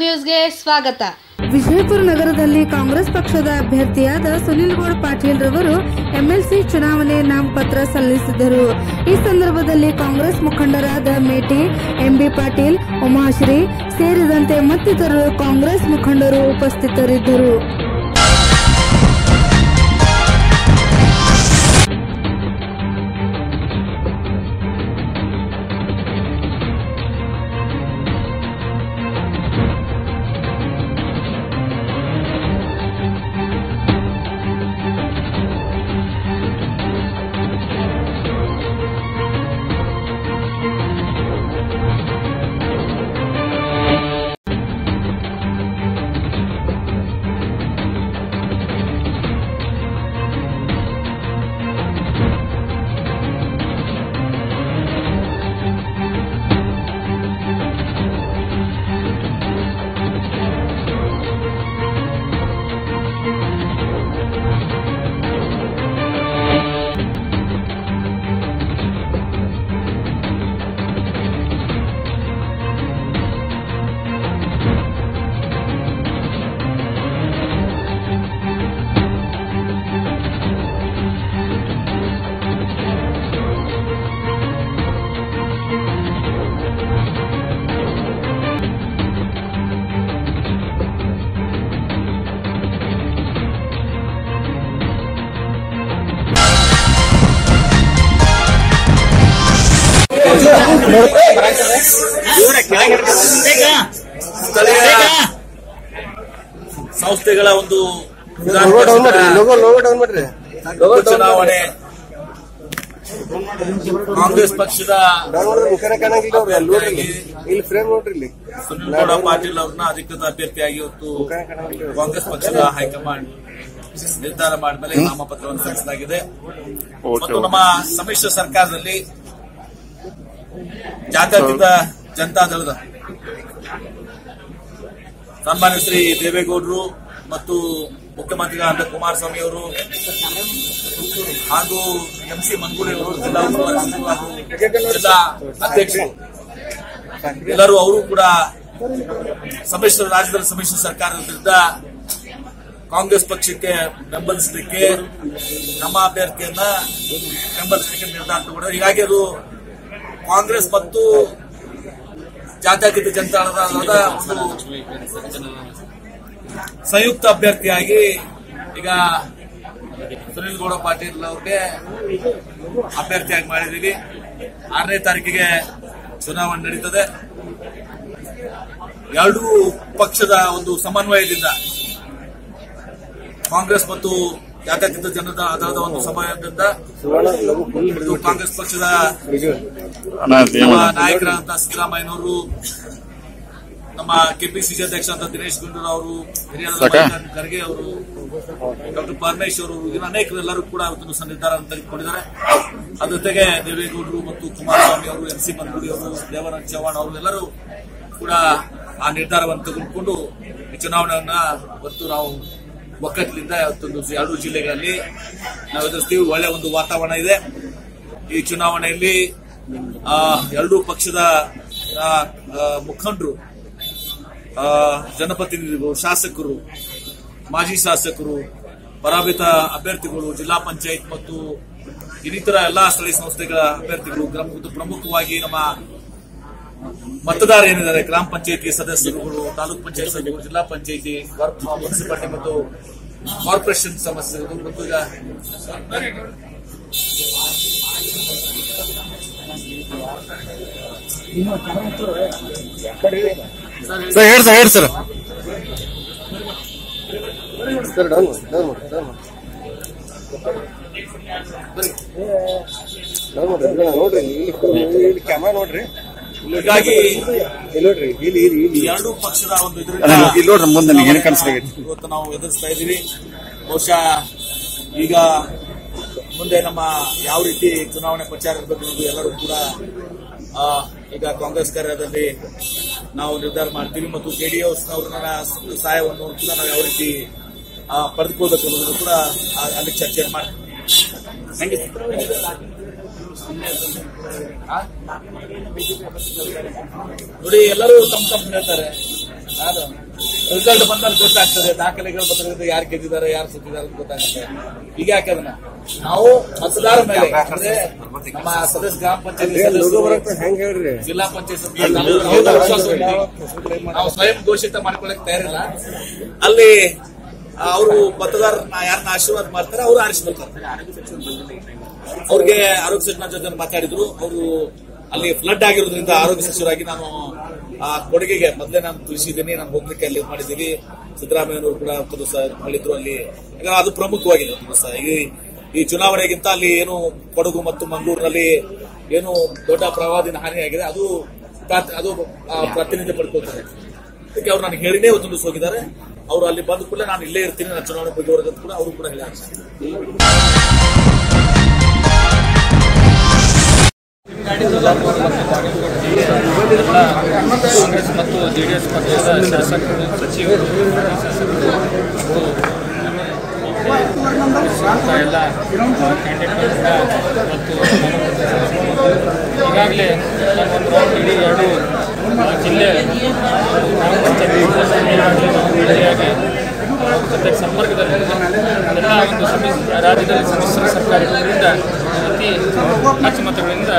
ನ್ಯೂಸ್ಗೆ ಸ್ವಾಗತ. ವಿಜಯಪುರ ನಗರದಲ್ಲಿ ಕಾಂಗ್ರೆಸ್ ಪಕ್ಷದ ಅಭ್ಯರ್ಥಿಯಾದ ಸುನಿಲ್ ಗೌಡ ಪಾಟೀಲ್ ರವರು ಎಂಎಲ್ಸಿ ಚುನಾವಣೆ ನಾಮಪತ್ರ ಸಲ್ಲಿಸಿದರು ಈ ಸಂದರ್ಭದಲ್ಲಿ ಕಾಂಗ್ರೆಸ್ ಮುಖಂಡರಾದ ಮೇಟಿ, ಎಂಬಿ ಪಾಟೀಲ್, ಉಮಾಶ್ರೀ ಸೇರಿದಂತೆ ಮತ್ತಿತರರು ಕಾಂಗ್ರೆಸ್ ಮುಖಂಡರು ಉಪಸ್ಥಿತರಿದ್ದರು. ಸ್ಥಳೀಯ ಸಂಸ್ಥೆಗಳ ಒಂದು ಚುನಾವಣೆ. ಕಾಂಗ್ರೆಸ್ ಪಕ್ಷದ ಸುನಿಲ್ಗೌಡ ಸುನಿಲ್ ಗೌಡ ಪಾಟೀಲ್ ಅವ್ರನ್ನ ಅಧಿಕೃತ ಅಭ್ಯರ್ಥಿಯಾಗಿ ಇವತ್ತು ಕಾಂಗ್ರೆಸ್ ಪಕ್ಷದ ಹೈಕಮಾಂಡ್ ನಿರ್ಧಾರ ಮಾಡಿದ್ಮೇಲೆ ನಾಮಪತ್ರವನ್ನು ಸಲ್ಲಿಸಲಾಗಿದೆ. ಮತ್ತು ನಮ್ಮ ಸಮ್ಮಿಶ್ರ ಸರ್ಕಾರದಲ್ಲಿ ಜಾತ್ಯತೀತ ಜನತಾದಳದ ಸನ್ಮಾನ್ಯ ಶ್ರೀ ದೇವೇಗೌಡರು ಮತ್ತು ಮುಖ್ಯಮಂತ್ರಿಗಳಾದ ಕುಮಾರಸ್ವಾಮಿ ಅವರು ಹಾಗೂ ಎಂ ಸಿ ಮಂಗೂಳಿ ಅವರು ಜಿಲ್ಲಾ ಉಸ್ತುವಾರಿ ಹಾಗೂ ಜಿಲ್ಲಾ ಅಧ್ಯಕ್ಷರು. ಎಲ್ಲರೂ ಅವರು ಕೂಡ ಸಮ್ಮಿಶ್ರ ರಾಜ್ಯದಲ್ಲಿ ಸಮ್ಮಿಶ್ರ ಸರ್ಕಾರದ ವಿರುದ್ಧ ಕಾಂಗ್ರೆಸ್ ಪಕ್ಷಕ್ಕೆ ಬೆಂಬಲಿಸಲಿಕ್ಕೆ ನಮ್ಮ ಅಭ್ಯರ್ಥಿಯನ್ನ ಬೆಂಬಲಿಸಲಿಕ್ಕೆ ನಿರ್ಧಾರ ತಗೊಂಡ್ರೆ ಹೀಗಾಗಿ ಅದು ಕಾಂಗ್ರೆಸ್ ಮತ್ತು ಜಾತ್ಯತೀತ ಜನತಾದಳದ ಸಂಯುಕ್ತ ಅಭ್ಯರ್ಥಿಯಾಗಿ ಈಗ ಸುನಿಲ್ ಗೌಡ ಪಾಟೀಲ್ ಅವ್ರಿಗೆ ಅಭ್ಯರ್ಥಿಯಾಗಿ ಮಾಡಿದ್ದೀವಿ. ಆರನೇ ತಾರೀಕಿಗೆ ಚುನಾವಣೆ ನಡೀತದೆ. ಎರಡೂ ಪಕ್ಷದ ಒಂದು ಸಮನ್ವಯದಿಂದ ಕಾಂಗ್ರೆಸ್ ಮತ್ತು ಜಾತ್ಯತೀತ ಜನದ ಅದಾದ ಒಂದು ಸಮಯದಿಂದ ಇದು ಕಾಂಗ್ರೆಸ್ ಪಕ್ಷದ ನಾಯಕರಾದಂತಹ ಸಿದ್ದರಾಮಯ್ಯನವರು ನಮ್ಮ ಕೆಪಿಸಿಸಿ ಅಧ್ಯಕ್ಷ ಅಂತ ದಿನೇಶ್ ಗುಂಡೂರಾವ್ ಅವರು ಹಿರಿಯ ಖರ್ಗೆ ಅವರು ಡಾಕ್ಟರ್ ಪರಮೇಶ್ವರ್ ಅವರು ಇನ್ನು ಅನೇಕರು ಎಲ್ಲರೂ ಕೂಡ ಇವತ್ತು ಸ ನಿರ್ಧಾರ ತೆಗೆದುಕೊಂಡಿದ್ದಾರೆ. ಅದ್ರ ಜೊತೆಗೆ ದೇವೇಗೌಡರು ಮತ್ತು ಕುಮಾರಸ್ವಾಮಿ ಅವರು ಎಂ ಸಿ ಮನ್ಗುಡಿ ಅವರು ದೇವರಾಜ್ ಚವ್ಹಾಣ್ ಅವರು ಎಲ್ಲರೂ ಕೂಡ ಆ ನಿರ್ಧಾರವನ್ನು ತೆಗೆದುಕೊಂಡು ಈ ಚುನಾವಣೆಯನ್ನ ಇವತ್ತು ನಾವು ಒಕ್ಕಟ್ಟಿನಿಂದ ಇವತ್ತೊಂದು ಎರಡು ಜಿಲ್ಲೆಗಳಲ್ಲಿ ನಾವು ಎದುರಿಸ್ತೀವಿ ಒಳ್ಳೆ ಒಂದು ವಾತಾವರಣ ಇದೆ. ಈ ಚುನಾವಣೆಯಲ್ಲಿ ಎರಡೂ ಪಕ್ಷದ ಮುಖಂಡರು ಜನಪ್ರತಿನಿಧಿಗಳು, ಶಾಸಕರು, ಮಾಜಿ ಶಾಸಕರು ಪರಾಭಿತ ಅಭ್ಯರ್ಥಿಗಳು, ಜಿಲ್ಲಾ ಪಂಚಾಯತ್ ಮತ್ತು ಇನ್ನಿತರ ಎಲ್ಲಾ ಸ್ಥಳೀಯ ಸಂಸ್ಥೆಗಳ ಅಭ್ಯರ್ಥಿಗಳು ಪ್ರಮುಖವಾಗಿ ನಮ್ಮ ಮತದಾರ ಏನಿದ್ದಾರೆ? ಗ್ರಾಮ ಪಂಚಾಯತಿ ಸದಸ್ಯರುಗಳು ತಾಲೂಕ್ ಪಂಚಾಯತ್ ಸದಸ್ಯರು ಜಿಲ್ಲಾ ಪಂಚಾಯತಿ ಮುನ್ಸಿಪಾಲಿಟಿ ಮತ್ತು ಕಾರ್ಪೊರೇಷನ್ ಸಮಸ್ಯೆಗಳು ಮತ್ತು ಈಗ ಸರ್ ಹೇಳಿ ಸರ್ ಹೇಳಿ sir. Sir down down down down ನೋಡ್ರಿ ಇಲ್ಲಿ ಕ್ಯಾಮ್ರಾ ನೋಡ್ರಿ. ಹೀಗಾಗಿ ಇಲ್ಲಿ ಇಲ್ಲಿ ಇಲ್ಲಿ ಇಲ್ಲಿ. ಎರಡೂ ಪಕ್ಷದ ಒಂದು ಇದರಿಂದ ಇವತ್ತು ನಾವು ಎದುರಿಸ್ತಾ ಇದೀವಿ ಬಹುಶಃ ಈಗ ಮುಂದೆ ನಮ್ಮ ಯಾವ ರೀತಿ ಚುನಾವಣೆ ಪ್ರಚಾರ ಇರಬೇಕು ಅನ್ನೋದು ಎಲ್ಲರೂ ಕೂಡ ಈಗ ಕಾಂಗ್ರೆಸ್ ಕಾರ್ಯದಲ್ಲಿ ನಾವು ನಿರ್ಧಾರ ಮಾಡ್ತೀವಿ ಮತ್ತು ಜೆಡಿಎಸ್ ಅವ್ರನ್ನ ಸಹಾಯವನ್ನು ಕೂಡ ನಾವು ಯಾವ ರೀತಿ ಪಡೆದುಕೊಳ್ಬೇಕು ಅನ್ನೋದನ್ನು ಕೂಡ ಅಲ್ಲಿ ಚರ್ಚೆ ಮಾಡ್ತೀವಿ. ನೋಡಿ ಎಲ್ಲರೂ ತಮ್ಮ ತಮ್ಮ ಹೇಳ್ತಾರೆ. ರಿಸಲ್ಟ್ ಬಂದಾಗ ಗೊತ್ತಾಗ್ತದೆ. ದಾಖಲೆಗಳು ಬಂದ್ರೆ ಯಾರು ಗೆದ್ದಿದ್ದಾರೆ ಯಾರು ಸುತ್ತಿದ್ದಾರೆ ಅಂತ ಗೊತ್ತಾಗುತ್ತೆ. ಈಗ ಯಾಕೆ ಅದನ್ನ? ನಾವು ಮತದಾರ ಮೇಲೆ ಅಂದ್ರೆ ನಮ್ಮ ಸದಸ್ಯ ಗ್ರಾಮ ಪಂಚಾಯತ್ ಜಿಲ್ಲಾ ಪಂಚಾಯತ್. ನಾವು ಸ್ವಯಂ ಘೋಷಿತ ಮಾಡ್ಕೊಳಕ್ ತಯಾರಿಲ್ಲ. ಅಲ್ಲಿ ಅವರು ಮತದಾರರನ್ನ ಯಾರನ್ನ ಆಶೀರ್ವಾದ ಮಾಡ್ತಾರೆ, ಅವರು ಆರಿಸ್ಕೊಳ್ತಾರೆ ಅವ್ರಿಗೆ ಆರೋಗ್ಯ ಸಚಿವರ ಜೊತೆ ಮಾತಾಡಿದ್ರು. ಅವರು ಅಲ್ಲಿ ಫ್ಲಡ್ ಆಗಿರೋದ್ರಿಂದ ಆರೋಗ್ಯ ಸಚಿವರಾಗಿ ನಾನು, ಆ, ಕೊಡುಗೆಗೆ ಮೊದಲೇ ನಾನು ತಿಳಿಸಿದ್ದೀನಿ. ನಾನು ಹೋಗ್ಲಿಕ್ಕೆ ಅಲ್ಲಿ ಮಾಡಿದ್ದೀವಿ ಸಿದ್ದರಾಮಯ್ಯನವರು ಕೂಡ ಒಂದು ಹೇಳಿದ್ರು ಅಲ್ಲಿ. ಯಾಕಂದ್ರೆ ಅದು ಪ್ರಮುಖವಾಗಿದೆ ಈ ಈ ಚುನಾವಣೆಗಿಂತ ಅಲ್ಲಿ ಏನು ಕೊಡಗು ಮತ್ತು ಮಂಗಳೂರಿನಲ್ಲಿ ಏನು ದೊಡ್ಡ ಪ್ರವಾಹದಿಂದ ಹಾನಿಯಾಗಿದೆ, ಅದು ಅದು ಪ್ರಾತಿನಿಧ್ಯ ಪಡ್ಕೊಳ್ತಾರೆ ಅದಕ್ಕೆ ಅವ್ರು ನನಗೆ ಹೇಳಿನೇ ಒಂದು ಹೋಗಿದ್ದಾರೆ. ಅವರು ಅಲ್ಲಿ ಬಂದ ಕೂಡ ನಾನು ಇಲ್ಲೇ ಇರ್ತೀನಿ ನಾನು ಚುನಾವಣೆ ಬಗ್ಗೆ ಕೂಡ ಅವರು ಕೂಡ ಹೇಳಿದ್ದಾರೆ ಕಾಂಗ್ರೆಸ್ ಮತ್ತು ಜೆಡಿಎಸ್ ಪಕ್ಷದ ಸಚಿವರು ಎಲ್ಲ ಕ್ಯಾಂಡಿಡೇಟ್ಗಳು ಕೂಡ ಇವತ್ತು ಈಗಾಗಲೇ ಒಂದು ರೌಂಡ್ ಇಡೀ ಎರಡು ಜಿಲ್ಲೆ ಗ್ರಾಮ ಪಂಚಾಯತ್ ಭೇಟಿಯಾಗಿ ಜೊತೆಗೆ ಸಂಪರ್ಕದಲ್ಲಿ ಎಲ್ಲ ಒಂದು ಸಮಿ ರಾಜ್ಯದಲ್ಲಿ ಸಮ್ಮಿಶ್ರ ಸರ್ಕಾರ ಅತಿ ಹೆಚ್ಚು ಮತಗಳಿಂದ